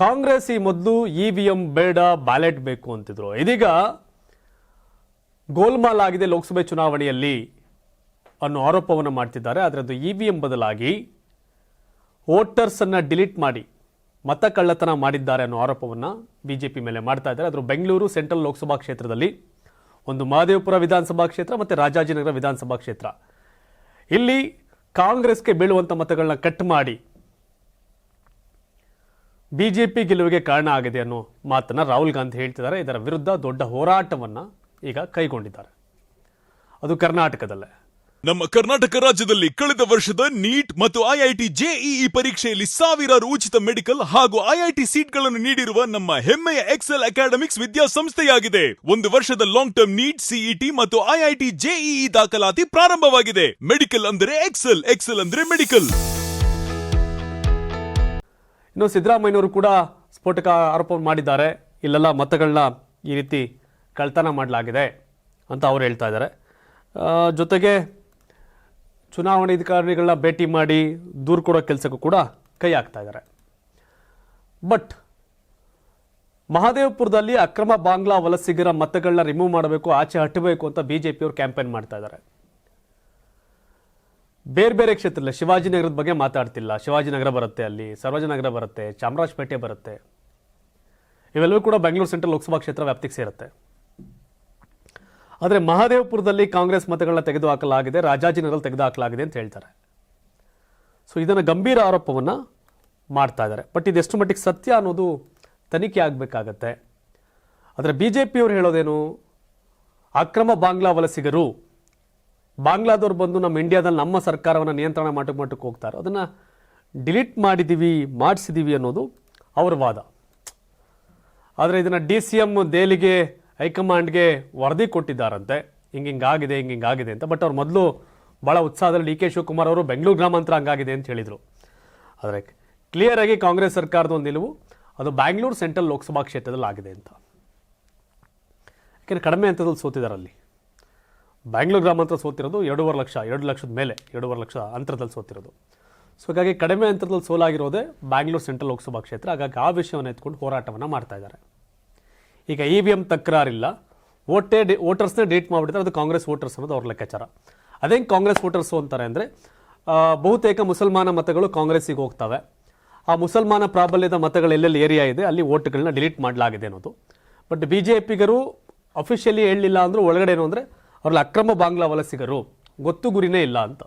ಕಾಂಗ್ರೆಸ್ ಈ ಮೊದಲು E V M ಬೇಡ, ಬ್ಯಾಲೆಟ್ ಬೇಕು ಅಂತಿದ್ರು. ಇದೀಗ ಗೋಲ್ಮಾಲ್ ಆಗಿದೆ ಲೋಕಸಭೆ ಚುನಾವಣೆಯಲ್ಲಿ ಅನ್ನೋ ಆರೋಪವನ್ನು ಮಾಡ್ತಿದ್ದಾರೆ. ಆದರೆ ಅದು ಇ ವಿ ಎಂ ಬದಲಾಗಿ ವೋಟರ್ಸನ್ನು ಡಿಲೀಟ್ ಮಾಡಿ, ಮತ ಕಳ್ಳತನ ಮಾಡಿದ್ದಾರೆ ಅನ್ನೋ ಆರೋಪವನ್ನು ಬಿ ಜೆ ಪಿ ಮೇಲೆ ಮಾಡ್ತಾ ಇದ್ದಾರೆ. ಆದರೂ ಬೆಂಗಳೂರು ಸೆಂಟ್ರಲ್ ಲೋಕಸಭಾ ಕ್ಷೇತ್ರದಲ್ಲಿ ಒಂದು ಮಹದೇವಪುರ ವಿಧಾನಸಭಾ ಕ್ಷೇತ್ರ ಮತ್ತು ರಾಜಾಜಿನಗರ ವಿಧಾನಸಭಾ ಕ್ಷೇತ್ರ. ಇಲ್ಲಿ ಕಾಂಗ್ರೆಸ್ಗೆ ಬೀಳುವಂಥ ಮತಗಳನ್ನ ಕಟ್ ಮಾಡಿ ಬಿಜೆಪಿ ಗೆಲುವಿಗೆ ಕಾರಣ ಆಗಿದೆ ಅನ್ನೋ ಮಾತನ್ನ ರಾಹುಲ್ ಗಾಂಧಿ ಹೇಳ್ತಿದ್ದಾರೆ. ಇದರ ವಿರುದ್ಧ ದೊಡ್ಡ ಹೋರಾಟವನ್ನ ಈಗ ಕೈಗೊಂಡಿದ್ದಾರೆ. ಅದು ಕರ್ನಾಟಕದಲ್ಲೇ. ನಮ್ಮ ಕರ್ನಾಟಕ ರಾಜ್ಯದಲ್ಲಿ ಕಳೆದ ವರ್ಷದ ನೀಟ್ ಮತ್ತು ಐಐಟಿ ಜೆಇಇ ಪರೀಕ್ಷೆಯಲ್ಲಿ ಸಾವಿರಾರು ಉಚಿತ ಮೆಡಿಕಲ್ ಹಾಗೂ ಐಐಟಿ ಸೀಟ್ಗಳನ್ನು ನೀಡಿರುವ ನಮ್ಮ ಹೆಮ್ಮೆಯ ಎಕ್ಸೆಲ್ ಅಕಾಡೆಮಿಕ್ಸ್ ವಿದ್ಯಾಸಂಸ್ಥೆಯಾಗಿದೆ. ಒಂದು ವರ್ಷದ ಲಾಂಗ್ ಟರ್ಮ್ ನೀಟ್, ಸಿಇಟಿ ಮತ್ತು ಐಐಟಿ ಜೆಇಇ ದಾಖಲಾತಿ ಪ್ರಾರಂಭವಾಗಿದೆ. ಮೆಡಿಕಲ್ ಅಂದರೆ ಎಕ್ಸೆಲ್ ಎಕ್ಸೆಲ್ ಅಂದ್ರೆ ಮೆಡಿಕಲ್. ಇನ್ನು ಸಿದ್ದರಾಮಯ್ಯನವರು ಕೂಡ ಸ್ಫೋಟಕ ಆರೋಪ ಮಾಡಿದ್ದಾರೆ. ಇಲ್ಲೆಲ್ಲ ಮತಗಳನ್ನ ಈ ರೀತಿ ಕಳ್ತನ ಮಾಡಲಾಗಿದೆ ಅಂತ ಅವ್ರು ಹೇಳ್ತಾ ಇದ್ದಾರೆ. ಜೊತೆಗೆ ಜೊತೆಗೆ ಚುನಾವಣಾಧಿಕಾರಿಗಳನ್ನ ಭೇಟಿ ಮಾಡಿ ದೂರು ಕೊಡೋ ಕೆಲಸಕ್ಕೂ ಕೂಡ ಕೈ ಹಾಕ್ತಾ ಇದ್ದಾರೆ. ಬಟ್ ಮಹದೇವಪುರದಲ್ಲಿ ಅಕ್ರಮ ಬಾಂಗ್ಲಾ ವಲಸಿಗರ ಮತಗಳನ್ನ ರಿಮೂವ್ ಮಾಡಬೇಕು, ಆಚೆ ಹಟ್ಟಬೇಕು ಅಂತ ಬಿಜೆಪಿಯವರು ಕ್ಯಾಂಪೇನ್ ಮಾಡ್ತಾ ಇದ್ದಾರೆ. ಬೇರೆ ಬೇರೆ ಕ್ಷೇತ್ರದಲ್ಲಿ ಶಿವಾಜಿನಗರದ ಬಗ್ಗೆ ಮಾತಾಡ್ತಿಲ್ಲ. ಶಿವಾಜಿನಗರ ಬರುತ್ತೆ ಅಲ್ಲಿ ಸರ್ವಜನಗರ ಬರುತ್ತೆ, ಚಾಮರಾಜಪೇಟೆ ಬರುತ್ತೆ. ಇವೆಲ್ಲವೂ ಕೂಡ ಬೆಂಗಳೂರು ಸೆಂಟ್ರಲ್ ಲೋಕಸಭಾ ಕ್ಷೇತ್ರ ವ್ಯಾಪ್ತಿಗೆ ಸೇರುತ್ತೆ. ಆದರೆ ಮಹಾದೇವಪುರದಲ್ಲಿ ಕಾಂಗ್ರೆಸ್ ಮತಗಳನ್ನ ತೆಗೆದುಹಾಕಲಾಗಿದೆ ರಾಜಾಜಿನಗರಲ್ಲಿ ತೆಗೆದುಹಾಕಲಾಗಿದೆ ಅಂತ ಹೇಳ್ತಾರೆ. ಸೊ ಇದನ್ನು ಗಂಭೀರ ಆರೋಪವನ್ನು ಮಾಡ್ತಾ ಇದ್ದಾರೆ. ಬಟ್ ಇದೆಷ್ಟು ಮಟ್ಟಿಗೆ ಸತ್ಯ ಅನ್ನೋದು ತನಿಖೆ ಆಗಬೇಕಾಗತ್ತೆ. ಆದರೆ ಬಿ ಜೆ ಪಿಯವರು ಹೇಳೋದೇನು? ಅಕ್ರಮ ಬಾಂಗ್ಲಾ ವಲಸಿಗರು ಬಾಂಗ್ಲಾದವ್ರು ಬಂದು ನಮ್ಮ ಇಂಡಿಯಾದಲ್ಲಿ ನಮ್ಮ ಸರ್ಕಾರವನ್ನು ನಿಯಂತ್ರಣ ಮಾಡಕ್ಕೆ ಮಟ್ಟಕ್ಕೆ ಹೋಗ್ತಾರೆ. ಅದನ್ನು ಡಿಲೀಟ್ ಮಾಡಿದ್ದೀವಿ ಮಾಡಿಸಿದ್ದೀವಿ ಅನ್ನೋದು ಅವ್ರ ವಾದ. ಆದರೆ ಇದನ್ನು ಡಿ ಸಿ ಎಂ ದೆಹಲಿಗೆ, ಹೈಕಮಾಂಡ್ಗೆ ವರದಿ ಕೊಟ್ಟಿದ್ದಾರಂತೆ. ಹಿಂಗೆ ಹಿಂಗಾಗಿದೆ ಹಿಂಗೆ ಆಗಿದೆ ಅಂತ. ಬಟ್ ಅವ್ರು ಮೊದಲು ಭಾಳ ಉತ್ಸಾಹದಲ್ಲಿ ಡಿ ಕೆ ಶಿವಕುಮಾರ್ ಅವರು ಬೆಂಗಳೂರು ಗ್ರಾಮಾಂತರ ಹಂಗಾಗಿದೆ ಅಂತ ಹೇಳಿದರು. ಆದರೆ ಕ್ಲಿಯರ್ ಆಗಿ ಕಾಂಗ್ರೆಸ್ ಸರ್ಕಾರದ ಒಂದು ನಿಲುವು, ಅದು ಬ್ಯಾಂಗ್ಳೂರು ಸೆಂಟ್ರಲ್ ಲೋಕಸಭಾ ಕ್ಷೇತ್ರದಲ್ಲಿ ಆಗಿದೆ ಅಂತ. ಯಾಕೆಂದರೆ ಕಡಿಮೆ ಹಂತದಲ್ಲಿ ಸೋತಿದ್ದಾರೆ ಅಲ್ಲಿ ಬ್ಯಾಂಗ್ಳೂರು ಗ್ರಾಮಾಂತರ ಸೋತಿರೋದು ಎರಡೂವರೆ ಲಕ್ಷ, ಎರಡು ಲಕ್ಷದ ಮೇಲೆ, ಎರಡೂವರೆ ಲಕ್ಷ ಅಂತರದಲ್ಲಿ ಸೋತಿರೋದು. ಸೊ ಹಾಗಾಗಿ ಕಡಿಮೆ ಅಂತರದಲ್ಲಿ ಸೋಲಾಗಿರೋದೇ ಬ್ಯಾಂಗ್ಳೂರ್ ಸೆಂಟ್ರಲ್ ಲೋಕಸಭಾ ಕ್ಷೇತ್ರ. ಹಾಗಾಗಿ ಆ ವಿಷಯವನ್ನು ಎತ್ಕೊಂಡು ಹೋರಾಟವನ್ನು ಮಾಡ್ತಾ ಇದ್ದಾರೆ. ಈಗ ಇ ವಿ ಎಂ ತಕ್ರಾರಿಲ್ಲ. ಓಟೇ ಡಿ, ವೋಟರ್ಸ್ನೇ ಡೇಟ್ ಮಾಡಿಬಿಡ್ತಾರೆ ಅದು ಕಾಂಗ್ರೆಸ್ ವೋಟರ್ಸ್ ಅನ್ನೋದು ಅವ್ರ ಲೆಕ್ಕಾಚಾರ. ಅದೇ ಕಾಂಗ್ರೆಸ್ ವೋಟರ್ಸು ಅಂತಾರೆ ಅಂದರೆ ಬಹುತೇಕ ಮುಸಲ್ಮಾನ ಮತಗಳು ಕಾಂಗ್ರೆಸ್ಸಿಗೆ ಹೋಗ್ತವೆ. ಆ ಮುಸಲ್ಮಾನ ಪ್ರಾಬಲ್ಯದ ಮತಗಳು ಎಲ್ಲೆಲ್ಲಿ ಏರಿಯಾ ಇದೆ, ಅಲ್ಲಿ ಓಟ್ಗಳನ್ನ ಡಿಲೀಟ್ ಮಾಡಲಾಗಿದೆ ಅನ್ನೋದು. ಬಟ್ ಬಿ ಜೆ ಪಿಗರು ಅಫಿಷಿಯಲಿ ಹೇಳಲಿಲ್ಲ ಅಂದರೂ ಒಳಗಡೆ ಏನು ಅಂದರೆ ಅವ್ರಲ್ಲಿ ಅಕ್ರಮ ಬಾಂಗ್ಲಾ ವಲಸಿಗರು ಗೊತ್ತು ಗುರಿನೇ ಇಲ್ಲ ಅಂತ.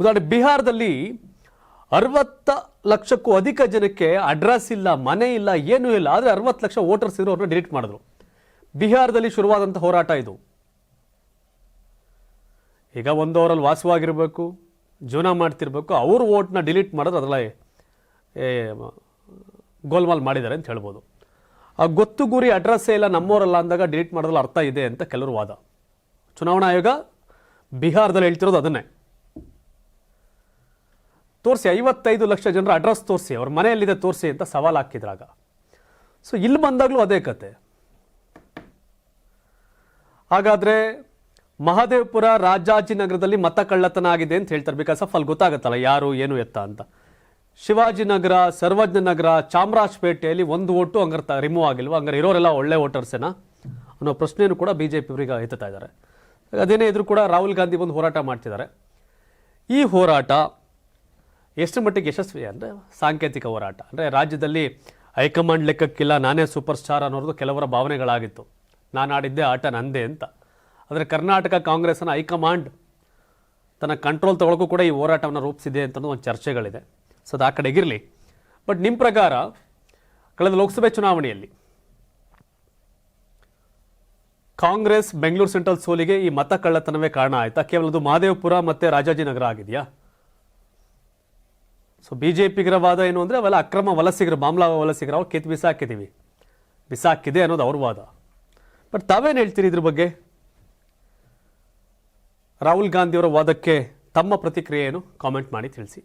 ಉದಾಹರಣೆ ಬಿಹಾರದಲ್ಲಿ ಅರವತ್ತ ಲಕ್ಷಕ್ಕೂ ಅಧಿಕ ಜನಕ್ಕೆ ಅಡ್ರೆಸ್ ಇಲ್ಲ ಮನೆ ಇಲ್ಲ ಏನೂ ಇಲ್ಲ ಆದರೆ ಅರವತ್ತು ಲಕ್ಷ ವೋಟರ್ಸ್ ಇದ್ರು ಅವ್ರನ್ನ ಡಿಲೀಟ್ ಮಾಡಿದ್ರು. ಬಿಹಾರದಲ್ಲಿ ಶುರುವಾದಂಥ ಹೋರಾಟ ಇದು. ಈಗ ಒಂದು ಅವರಲ್ಲಿ ವಾಸವಾಗಿರಬೇಕು ಜೀವನ ಮಾಡ್ತಿರ್ಬೇಕು ಅವ್ರ ವೋಟ್ನ ಡಿಲೀಟ್ ಮಾಡೋದು ಅದರಲ್ಲಿ ಏ, ಗೋಲ್ಮಾಲ್ ಮಾಡಿದ್ದಾರೆ ಅಂತ ಹೇಳ್ಬೋದು. ಆ ಗೊತ್ತು ಗುರಿ ಅಡ್ರೆಸ್ಸೇ ಇಲ್ಲ ನಮ್ಮವರಲ್ಲ ಅಂದಾಗ ಡಿಲೀಟ್ ಮಾಡೋದ್ರಲ್ಲಿ ಅರ್ಥ ಇದೆ ಅಂತ ಕೆಲವರು ವಾದ. ಚುನಾವಣಾ ಆಯೋಗ ಬಿಹಾರದಲ್ಲಿ ಹೇಳ್ತಿರೋದು ಅದನ್ನೇ. ತೋರಿಸಿ, ಐವತ್ತೈದು ಲಕ್ಷ ಜನರ ಅಡ್ರೆಸ್ ತೋರಿಸಿ, ಅವ್ರ ಮನೆಯಲ್ಲಿದೆ ತೋರಿಸಿ ಅಂತ ಸವಾಲು ಹಾಕಿದ್ರಾಗ. ಸೊ ಇಲ್ಲಿ ಬಂದಾಗಲೂ ಅದೇ ಕತೆ. ಹಾಗಾದ್ರೆ ಮಹದೇವಪುರ ರಾಜಾಜಿನಗರದಲ್ಲಿ ಮತ ಕಳ್ಳತನ ಆಗಿದೆ ಅಂತ ಹೇಳ್ತಾರೆ. ಬಿಕಾಸ್ ಆಫ್ ಅಲ್ಲಿ ಗೊತ್ತಾಗತ್ತಲ್ಲ ಯಾರು, ಏನು ಎತ್ತ ಅಂತ. ಶಿವಾಜಿನಗರ, ಸರ್ವಜ್ಞನಗರ, ಚಾಮರಾಜಪೇಟೆಯಲ್ಲಿ ಒಂದು ಓಟು ಹಂಗಾರೆ ರಿಮೂವ್ ಆಗಿಲ್ವಾ? ಹಂಗಾರೆ ಇರೋರೆಲ್ಲ ಒಳ್ಳೆ ವೋಟರ್ಸೇನಾ? ಅನ್ನೋ ಪ್ರಶ್ನೆಯನ್ನು ಕೂಡ ಬಿ ಜೆ ಪಿ ಎತ್ತುತ್ತಾ ಇದ್ದಾರೆ. ಅದೇನೇ ಇದ್ರೂ ಕೂಡ ರಾಹುಲ್ ಗಾಂಧಿ ಒಂದು ಹೋರಾಟ ಮಾಡ್ತಿದ್ದಾರೆ. ಈ ಹೋರಾಟ ಎಷ್ಟು ಮಟ್ಟಿಗೆ ಯಶಸ್ವಿ ಅಂದರೆ ಸಾಂಕೇತಿಕ ಹೋರಾಟ. ಅಂದರೆ ರಾಜ್ಯದಲ್ಲಿ ಹೈಕಮಾಂಡ್ ಲೆಕ್ಕಕ್ಕಿಲ್ಲ, ನಾನೇ ಸೂಪರ್ ಸ್ಟಾರ್ ಅನ್ನೋದು ಕೆಲವರ ಭಾವನೆಗಳಾಗಿತ್ತು. ನಾನು ಆಡಿದ್ದೆ ಆಟ ನಂದೇ ಅಂತ. ಆದರೆ ಕರ್ನಾಟಕ ಕಾಂಗ್ರೆಸ್ನ ಹೈಕಮಾಂಡ್ ತನ್ನ ಕಂಟ್ರೋಲ್ ತಗೊಳಕ್ಕೂ ಕೂಡ ಈ ಹೋರಾಟವನ್ನು ರೂಪಿಸಿದೆ ಅಂತ ಒಂದು ಚರ್ಚೆಗಳಿದೆ. ಸೊ ಅದು ಆ ಕಡೆಗಿರಲಿ ಬಟ್ ನಿಮ್ಮ ಪ್ರಕಾರ, ಕಳೆದ ಲೋಕಸಭೆ ಚುನಾವಣೆಯಲ್ಲಿ ಕಾಂಗ್ರೆಸ್ ಬೆಂಗಳೂರು ಸೆಂಟ್ರಲ್ ಸೋಲಿಗೆ ಈ ಮತ ಕಳ್ಳತನವೇ ಕಾರಣ ಆಯ್ತಾ? ಕೇವಲ ಅದು ಮಹದೇವಪುರ ಮತ್ತೆ ರಾಜಾಜಿನಗರ ಆಗಿದೆಯಾ? ಸೊ ಬಿಜೆಪಿಗರ ವಾದ ಏನು ಅಂದ್ರೆ, ಅವೆಲ್ಲ ಅಕ್ರಮ ವಲಸಿಗರು, ಮಾಮ್ಲಾ ವಲಸಿಗರು, ಅವ್ರು ಕಿತ್ತು ಬಿಸಾಕಿದ್ದೀವಿ ಬಿಸಾಕಿದೆ ಅನ್ನೋದು ಅವ್ರ ವಾದ. ಬಟ್ ತಾವೇನು ಹೇಳ್ತೀರಿ ಇದ್ರ ಬಗ್ಗೆ? ರಾಹುಲ್ ಗಾಂಧಿಯವರ ವಾದಕ್ಕೆ ತಮ್ಮ ಪ್ರತಿಕ್ರಿಯೆ ಏನು? ಕಾಮೆಂಟ್ ಮಾಡಿ ತಿಳಿಸಿ.